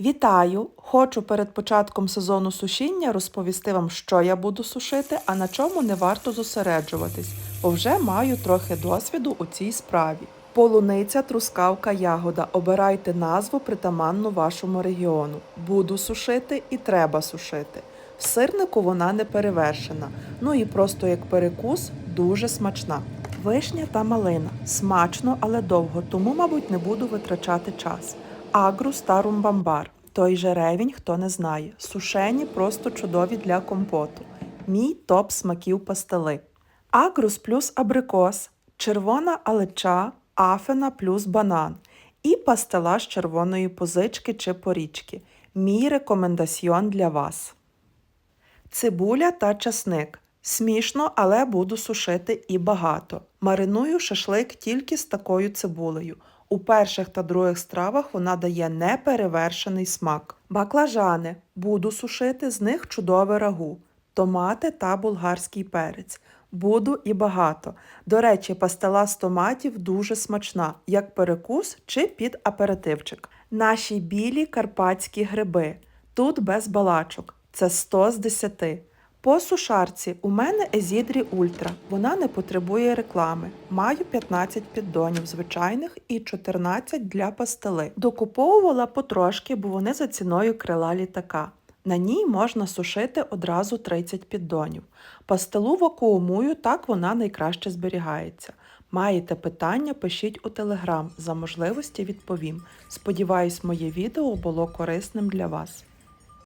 Вітаю! Хочу перед початком сезону сушіння розповісти вам, що я буду сушити, а на чому не варто зосереджуватись, бо вже маю трохи досвіду у цій справі. Полуниця, трускавка, ягода. Обирайте назву притаманну вашому регіону. Буду сушити і треба сушити. В сирнику вона не перевершена. Ну і просто як перекус дуже смачна. Вишня та малина. Смачно, але довго, тому, мабуть, не буду витрачати час. Агрус та румбамбар. Той же ревінь, хто не знає. Сушені просто чудові для компоту. Мій топ смаків пастили. Агрус плюс абрикос, червона алеча, афена плюс банан і пастила з червоної позички чи порічки. Мій рекомендаціон для вас. Цибуля та часник. Смішно, але буду сушити і багато. Мариную шашлик тільки з такою цибулею. У перших та других стравах вона дає неперевершений смак. Баклажани. Буду сушити з них чудове рагу. Томати та болгарський перець. Буду і багато. До речі, пастила з томатів дуже смачна, як перекус чи під аперитивчик. Наші білі карпатські гриби. Тут без балачок. Це 100 з 10. По сушарці у мене Езідрі Ультра. Вона не потребує реклами. Маю 15 піддонів звичайних і 14 для пастили. Докуповувала потрошки, бо вони за ціною крила літака. На ній можна сушити одразу 30 піддонів. Пастилу вакуумую, так вона найкраще зберігається. Маєте питання, пишіть у телеграм, за можливості відповім. Сподіваюсь, моє відео було корисним для вас.